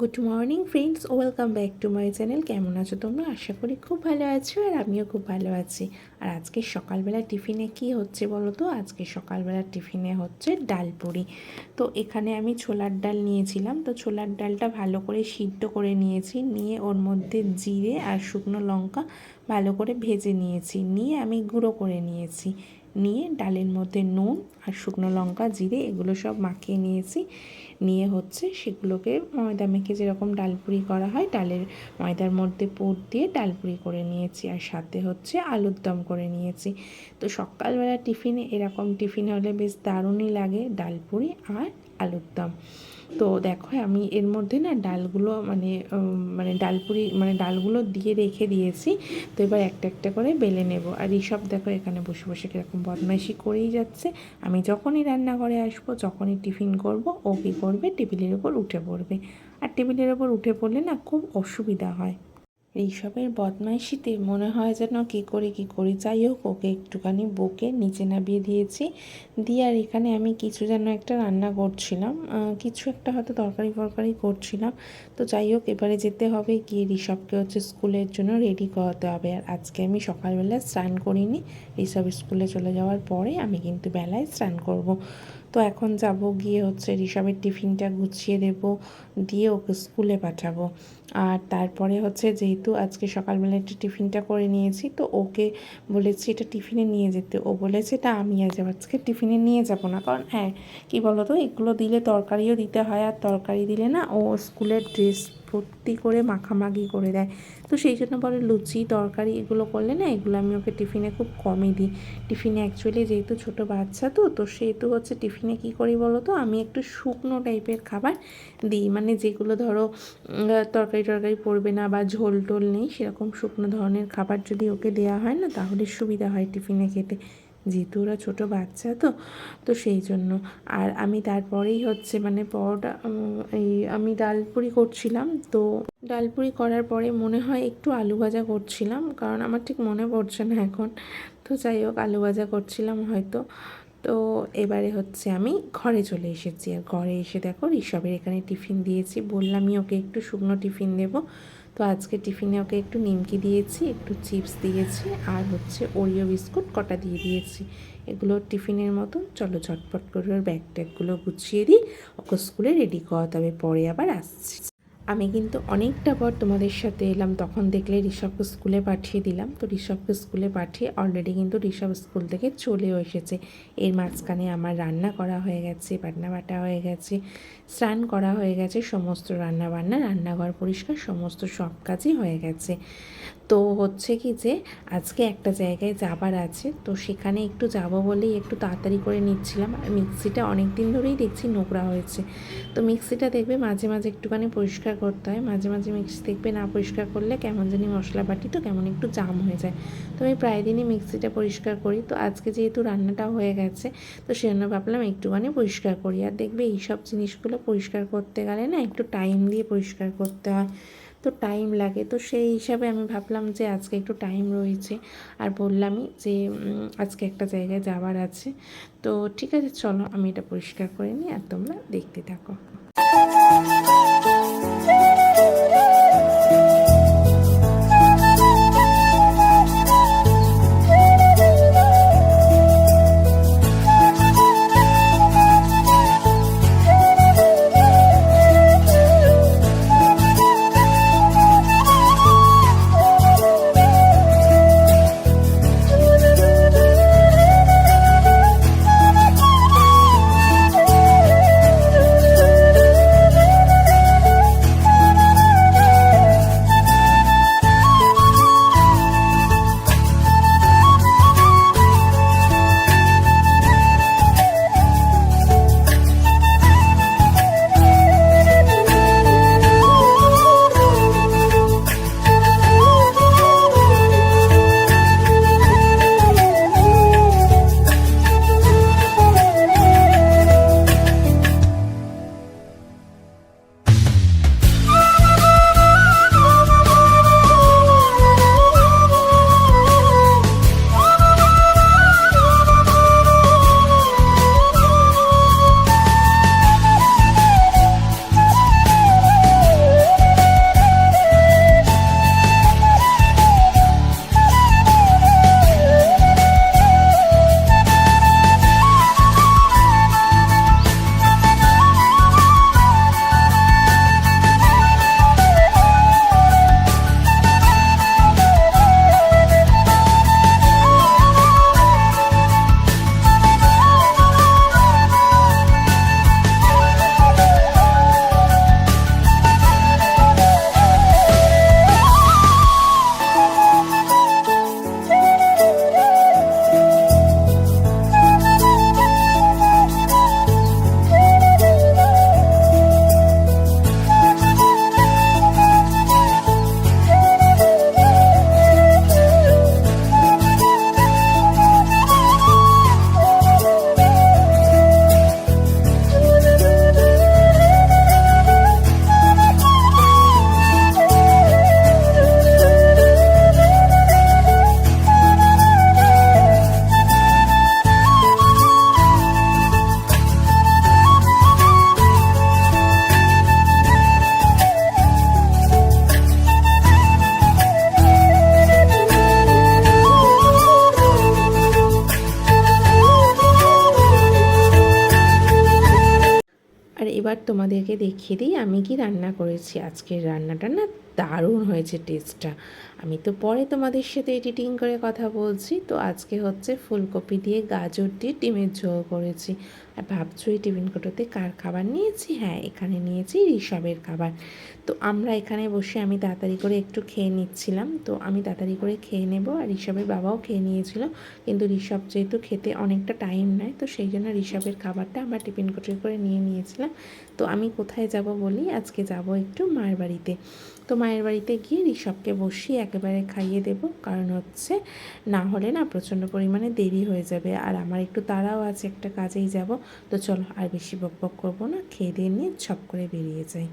Good morning friends welcome back to my channel কেমন আছো তোমরা? আশা করি খুব ভালো আছো আর আমিও খুব ভালো আছি। আর আজকে সকালবেলা টিফিনে কি হচ্ছে বলো তো? আজকে সকালবেলা টিফিনে হচ্ছে ডাল পুরি। তো এখানে আমি ছোলার ডাল নিয়েছিলাম। তো ছোলার ডালটা ভালো করে সিদ্ধ করে নিয়েছি। নিয়ে ওর মধ্যে জিরে আর শুকনো লঙ্কা ভালো করে ভেজে নিয়েছি। নিয়ে আমি গুঁড়ো করে নিয়েছি। নিয়ে ডালের মধ্যে নুন আর শুকনো লঙ্কা, জিরে এগুলো সব মাখিয়ে নিয়েছি। নিয়ে হচ্ছে সেগুলোকে ময়দা মেখে যেরকম ডালপুরি করা হয়, ডালের ময়দার মধ্যে পুর দিয়ে ডালপুরি করে নিয়েছি আর সাথে হচ্ছে আলুর দম করে নিয়েছি। তো সকালবেলা টিফিনে এরকম টিফিন হলে বেশ দারুণই লাগে ডালপুরি আর আলুর দম। তো দেখো আমি এর মধ্যে না ডালগুলো মানে মানে ডালপুরি মানে ডালগুলো দিয়ে রেখে দিয়েছি। তো এবার একটা একটা করে বেলে নেব। আর এইসব দেখো এখানে বসে বসে কীরকম বদমাইশি করেই যাচ্ছে। আমি যখনই রান্নাঘরে আসব, যখনই টিফিন করব, ও কী করবে? টেবিলের ওপর উঠে পড়বে। আর টেবিলের ওপর উঠে পড়লে না খুব অসুবিধা হয়। এইসবের বদমাইশিতে মনে হয় যেন কী করি কী করি। যাই হোক, ওকে একটুখানি বকে নিচে নামিয়ে দিয়েছি। দিয়ে আর এখানে আমি কিছু যেন একটা রান্না করছিলাম। কিছু একটা হয়তো তরকারি ফরকারি করছিলাম। তো যাই হোক, এবারে যেতে হবে। গিয়ে ঋষভকে হচ্ছে স্কুলের জন্য রেডি করাতে হবে। আর আজকে আমি সকালবেলা স্নান করিনি। ঋষভ স্কুলে চলে যাওয়ার পরে আমি কিন্তু বেলায় স্নান করব। তো এখন যাব গিয়ে হচ্ছে ঋষভের টিফিনটা গুছিয়ে দেব, দিয়ে ওকে স্কুলে পাঠাবো। আর তারপরে হচ্ছে যেহেতু আজকে সকালবেলা একটা টিফিনটা করে নিয়েছি, তো ওকে বলেছি এটা টিফিনে নিয়ে যেতে। ও বলেছে, এটা আমি আজ আজকে টিফিনে নিয়ে যাব না। কারণ হ্যাঁ কী বলো তো এগুলো দিলে তরকারিও দিতে হয়, আর তরকারি দিলে না ও স্কুলের ড্রেস ভর্তি করে মাখামাখি করে দেয়। তো সেই জন্য বলে লুচি, তরকারি এগুলো করলে না এগুলো আমি ওকে টিফিনে খুব কমই দিই। টিফিনে অ্যাকচুয়ালি যেহেতু ছোটো বাচ্চা তো তো সেহেতু হচ্ছে টিফিনে কী করি বলো তো? আমি একটু শুকনো টাইপের খাবার দিই। মানে যেগুলো ধরো তরকারি টরকারি পড়বে না বা ঝোল টোল নেই, সেরকম শুকনো ধরনের খাবার যদি ওকে দেওয়া হয় না, তাহলে সুবিধা হয় টিফিনে খেতে। যেহেতু ওরা ছোটো বাচ্চা তো তো সেই জন্য। আর আমি তারপরেই হচ্ছে মানে পরোটা এই আমি ডালপুরি করছিলাম। তো ডালপুরি করার পরে মনে হয় একটু আলু ভাজা করছিলাম, কারণ আমার ঠিক মনে পড়ছে না এখন। তো যাই হোক, আলু ভাজা করছিলাম হয়তো। তো এবারে হচ্ছে আমি ঘরে চলে এসেছি। আর ঘরে এসে দেখো ঋষভের এখানে টিফিন দিয়েছি। বললামই ওকে একটু শুকনো টিফিন দেবো। তো আজকে টিফিনে ওকে একটু নিমকি দিয়েছি, একটু চিপস দিয়েছি, আর হচ্ছে ওরিও বিস্কুট কটা দিয়ে দিয়েছি। এগুলো টিফিনের মতন, চলো ঝটপট করে ওর ব্যাগ ট্যাগগুলো গুছিয়ে দিই, ওকে স্কুলে রেডি করাতে হবে, পরে আবার আসছি। আমি কিন্তু অনেকটা পর তোমাদের সাথে এলাম। তখন দেখলে ঋষভকে স্কুলে পাঠিয়ে দিলাম। তো ঋষভকে স্কুলে পাঠিয়ে অলরেডি কিন্তু ঋষভ স্কুল থেকে চলেও এসেছে। এর মাঝখানে আমার রান্না করা হয়ে গেছে, বাটনা বাটা হয়ে গেছে, স্নান করা হয়ে গেছে, সমস্ত রান্না বান্না রান্নাঘর পরিষ্কার, সমস্ত সব কাজই হয়ে গেছে। তো হচ্ছে কি যে, আজকে একটা জায়গায় যাবার আছে। তো সেখানে একটু যাব বলেই একটু তাড়াতাড়ি করে নিচ্ছিলাম। আর মিক্সিটা অনেক দিন ধরেই দেখছি নোংরা হয়েছে। তো মিক্সিটা দেখবে মাঝে মাঝে একটুখানি পরিষ্কার করতে হয়। মাঝে মাঝে মিক্সি দেখবে না পরিষ্কার করলে কেমন জানি মশলা বাটি তো কেমন একটু জাম হয়ে যায়। তো আমি প্রায় দিনই মিক্সিটা পরিষ্কার করি। তো আজকে যেহেতু রান্নাটা হয়ে গেছে, তো সেজন্য ভাবলাম একটুখানি পরিষ্কার করি। আর দেখবে এইসব জিনিসগুলো পরিষ্কার করতে গেলে না একটু টাইম দিয়ে পরিষ্কার করতে হয়। তো টাইম লাগে। তো সেই হিসাবে আমি ভাবলাম যে আজকে একটু টাইম রয়েছে। আর বললামই যে আজকে একটা জায়গায় যাওয়ার আছে। তো ঠিক আছে, চলো আমি এটা পরিষ্কার করে নিই আর তোমরা দেখতে থাকো। তোমাদেরকে দেখিয়ে দিই আমি কি রান্না করেছি। আজকের রান্নাটা না দারুণ হয়েছে টেস্টটা আমি তো পরে তোমাদের সাথে এডিটিং করে কথা বলছি। তো আজকে হচ্ছে ফুলকপি দিয়ে গাজর দিয়ে ডিমের ঝোল করেছি। আর ভাবছ এই টিফিন কোটোতে কার খাবার নিয়েছি? হ্যাঁ এখানে নিয়েছি ঋষভের খাবার। তো আমরা এখানে বসে আমি তাড়াতাড়ি করে একটু খেয়ে নিচ্ছিলাম। তো আমি তাড়াতাড়ি করে খেয়ে নেব। আর ঋষভের বাবাও খেয়ে নিয়েছিল। কিন্তু ঋষভ যেহেতু খেতে অনেকটা টাইম নেয়, তো সেই জন্য ঋষভের খাবারটা আমরা টিফিন কোটে করে নিয়ে নিয়েছিলাম। তো আমি কোথায় যাব বলি? আজকে যাব একটু মায়ের বাড়িতে। তো মায়ের বাড়িতে গিয়ে ঋষভকে বসিয়ে একেবারে খাইয়ে দেব। কারণ হচ্ছে না হলে না প্রচণ্ড পরিমাণে দেরি হয়ে যাবে। আর আমার একটু তাড়াও আছে, একটা কাজেই যাব। তো চলো আর বেশি বক বক করব না। খেয়ে দিয়ে নিয়ে ছপ করে বেরিয়ে যাই।